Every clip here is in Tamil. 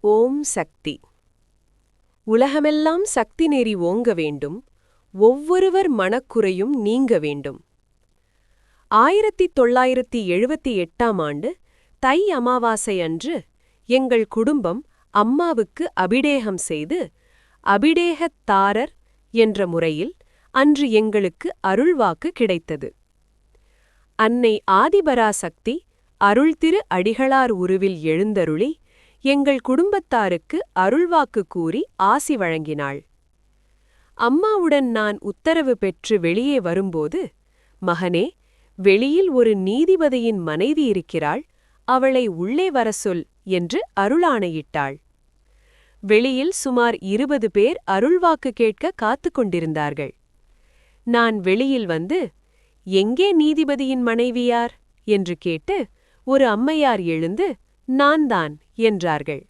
ஓம் சக்தி. உலகமெல்லாம் சக்தி நெறி ஓங்க வேண்டும். ஒவ்வொருவர் மனக்குறையும் நீங்க வேண்டும். ஆயிரத்தி தொள்ளாயிரத்தி எழுபத்தி எட்டாம் ஆண்டு தை அமாவாசை அன்று எங்கள் குடும்பம் அம்மாவுக்கு அபிடேகம் செய்து அபிடேகத் தாரர் என்ற முறையில் அன்று எங்களுக்கு அருள்வாக்கு கிடைத்தது. அன்னை ஆதிபராசக்தி அருள்திரு அடிகளார் உருவில் எழுந்தருளி எங்கள் குடும்பத்தாருக்கு அருள்வாக்கு கூறி ஆசி வழங்கினாள். அம்மாவுடன் நான் உத்தரவு பெற்று வெளியே வரும்போது மகனே வெளியில் ஒரு நீதிபதியின் மனைவி இருக்கிறாள் அவளை உள்ளே வர சொல் என்று அருளாணையிட்டாள். வெளியில் சுமார் இருபது பேர் அருள்வாக்கு கேட்க காத்து கொண்டிருந்தார்கள். நான் வெளியில் வந்து எங்கே நீதிபதியின் மனைவியார் என்று கேட்டு ஒரு அம்மையார் எழுந்து நான்தான் என்றார்கள்.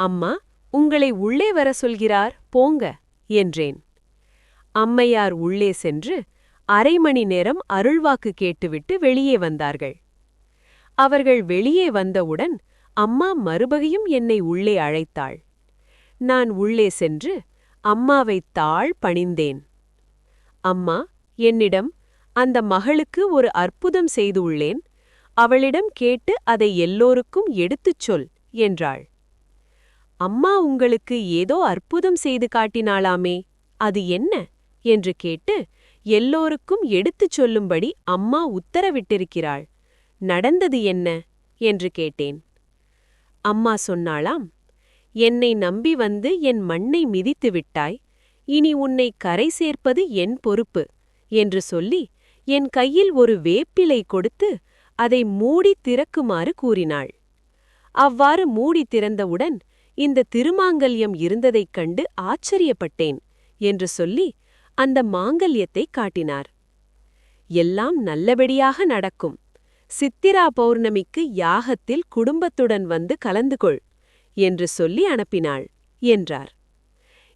அம்மா உங்களை உள்ளே வர சொல்கிறார் போங்க என்றேன். அம்மையார் உள்ளே சென்று அரை மணி நேரம் அருள்வாக்கு கேட்டுவிட்டு வெளியே வந்தார்கள். அவர்கள் வெளியே வந்தவுடன் அம்மா மறுபகையும் என்னை உள்ளே அழைத்தாள். நான் உள்ளே சென்று அம்மாவை தாழ் பணிந்தேன். அம்மா என்னிடம் அந்த மகளுக்கு ஒரு அற்புதம் செய்து உள்ளேன் அவளிடம் கேட்டு அதை எல்லோருக்கும் எடுத்துச் சொல் என்றாள். அம்மா உங்களுக்கு ஏதோ அற்புதம் செய்து காட்டினாளாமே அது என்ன? என்று கேட்டு எல்லோருக்கும் எடுத்துச் சொல்லும்படி அம்மா உத்தரவிட்டிருக்கிறாள். நடந்தது என்ன? என்று கேட்டேன். அம்மா சொன்னாளாம் என்னை நம்பி வந்து என் மண்ணை மிதித்து விட்டாய். இனி உன்னை கரை சேர்ப்பது என் பொறுப்பு என்று சொல்லி என் கையில் ஒரு வேப்பிலை கொடுத்து அதை மூடி திறக்குமாறு கூறினாள். அவ்வாறு மூடி திறந்தவுடன் இந்த திருமாங்கல்யம் இருந்ததைக் கண்டு ஆச்சரியப்பட்டேன் என்று சொல்லி அந்த மாங்கல்யத்தைக் காட்டினார். எல்லாம் நல்லபடியாக நடக்கும். சித்திரா பௌர்ணமிக்கு யாகத்தில் குடும்பத்துடன் வந்து கலந்து கொள் என்று சொல்லி அனுப்பினாள் என்றார்.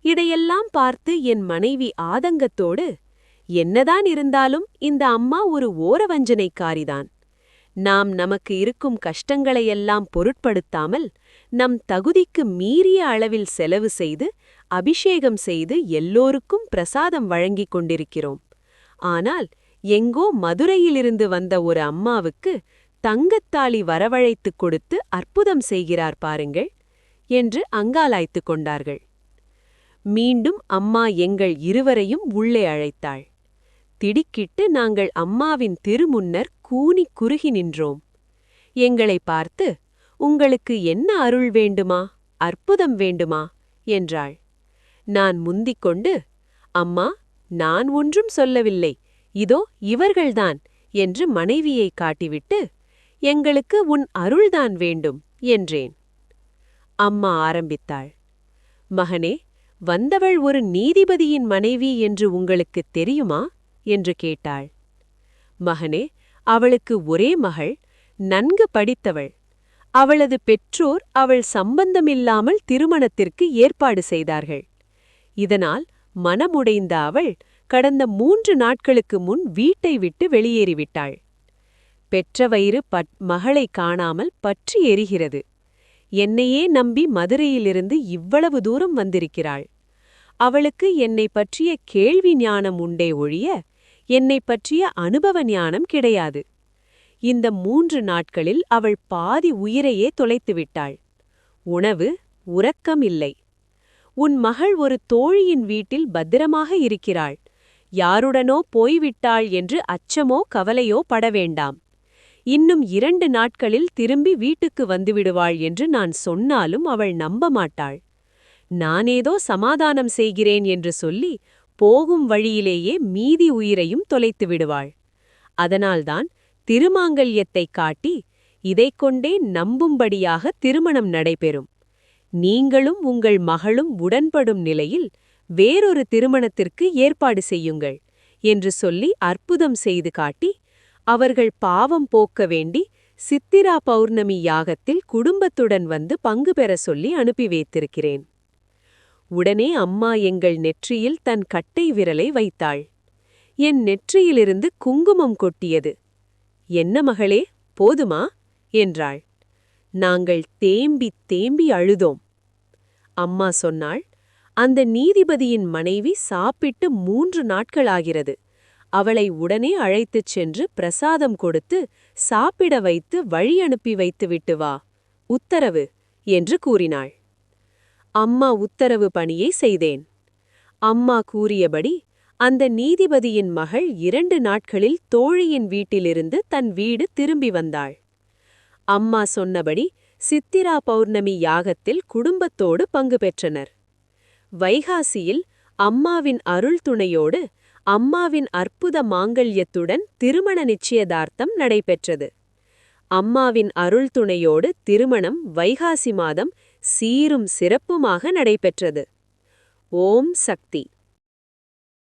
இதையெல்லாம் பார்த்து என் மனைவி ஆதங்கத்தோடு என்னதான் இருந்தாலும் இந்த அம்மா ஒரு ஓரவஞ்சனைக்காரிதான். நாம் நமக்கு இருக்கும் கஷ்டங்களையெல்லாம் பொருட்படுத்தாமல் நம் தகுதிக்கு மீறிய அளவில் செலவு செய்து அபிஷேகம் செய்து எல்லோருக்கும் பிரசாதம் வழங்கிக் கொண்டிருக்கிறோம். ஆனால் எங்கோ மதுரையிலிருந்து வந்த ஒரு அம்மாவுக்கு தங்கத்தாளி வரவழைத்துக் கொடுத்து அற்புதம் செய்கிறார் பாருங்கள் என்று அங்காலாய்த்துக் கொண்டார்கள். மீண்டும் அம்மா எங்கள் இருவரையும் உள்ளே அழைத்தாள். திடுக்கிட்டு நாங்கள் அம்மாவின் திருமுன்னர் கூனிக் குறுகி நின்றோம். எங்களை பார்த்து உங்களுக்கு என்ன அருள் வேண்டுமா? அற்புதம் வேண்டுமா? என்றாள். நான் முந்திக் கொண்டு அம்மா நான் ஒன்றும் சொல்லவில்லை. இதோ இவர்கள்தான் என்று மனைவியை காட்டிவிட்டு எங்களுக்கு உன் அருள்தான் வேண்டும் என்றேன். அம்மா ஆரம்பித்தாள். மகனே வந்தவள் ஒரு நீதிபதியின் மனைவி என்று உங்களுக்குத் தெரியுமா? என்று கேட்டாள். மகனே அவளுக்கு ஒரே மகள் நன்கு படித்தவள். அவளது பெற்றோர் அவள் சம்பந்தமில்லாமல் திருமணத்திற்கு ஏற்பாடு செய்தார்கள். இதனால் மனமுடைந்த அவள் கடந்த மூன்று நாட்களுக்கு முன் வீட்டை விட்டு வெளியேறிவிட்டாள். பெற்ற வயிறு பட் மகளை காணாமல் பற்றி எரிகிறது. என்னையே நம்பி மதுரையிலிருந்து இவ்வளவு தூரம் வந்திருக்கிறாள். அவளுக்கு என்னை பற்றிய கேள்வி ஞானம் உண்டே ஒழிய என்னை பற்றிய அனுபவ ஞானம் கிடையாது. இந்த மூன்று நாட்களில் அவள் பாதி உயிரையே தொலைத்துவிட்டாள் உணவு உறக்கம் இல்லை. உன் மகள் ஒரு தோழியின் வீட்டில் பத்திரமாக இருக்கிறாள். யாருடனோ போய்விட்டாள் என்று அச்சமோ கவலையோ பட வேண்டாம். இன்னும் இரண்டு நாட்களில் திரும்பி வீட்டுக்கு வந்துவிடுவாள் என்று நான் சொன்னாலும் அவள் நம்ப மாட்டாள். நானேதோ சமாதானம் செய்கிறேன் என்று சொல்லி போகும் வழியிலேயே மீதி உயிரையும் தொலைத்து விடுவாள். அதனால்தான் திருமாங்கல்யத்தைக் காட்டி இதைக் கொண்டே நம்பும்படியாக திருமணம் நடைபெறும். நீங்களும் உங்கள் மகளும் உடன்படும் நிலையில் வேறொரு திருமணத்திற்கு ஏற்பாடு செய்யுங்கள் என்று சொல்லி அற்புதம் செய்து காட்டி அவர்கள் பாவம் போக்க வேண்டி சித்திரா பௌர்ணமி யாகத்தில் குடும்பத்துடன் வந்து பங்கு பெற சொல்லி அனுப்பி வைத்திருக்கிறேன். உடனே அம்மா எங்கள் நெற்றியில் தன் கட்டை விரலை வைத்தாள். என் நெற்றியிலிருந்து குங்குமம் கொட்டியது. என்ன மகளே போதுமா? என்றாள். நாங்கள் தேம்பி தேம்பி அழுதோம். அம்மா சொன்னாள். அந்த நீதிபதியின் மனைவி சாப்பிட்டு மூன்று நாட்களாகிறது. அவளை உடனே அழைத்துச் சென்று பிரசாதம் கொடுத்து சாப்பிட வைத்து வழி அனுப்பி வைத்து விட்டு வா. உத்தரவு என்று கூறினாள். அம்மா உத்தரவு பணியை செய்தேன். அம்மா கூறியபடி அந்த நீதிபதியின் மகள் இரண்டு நாட்களில் தோழியின் வீட்டிலிருந்து தன் வீடு திரும்பி வந்தாள். அம்மா சொன்னபடி சித்திரா பௌர்ணமி யாகத்தில் குடும்பத்தோடு பங்கு பெற்றனர். வைகாசியில் அம்மாவின் அருள் துணையோடு அம்மாவின் அற்புத மாங்கல்யத்துடன் திருமண நிச்சயதார்த்தம் நடைபெற்றது. அம்மாவின் அருள் துணையோடு திருமணம் வைகாசி மாதம் சீரும் சிறப்புமாக நடைபெற்றது. ஓம் சக்தி.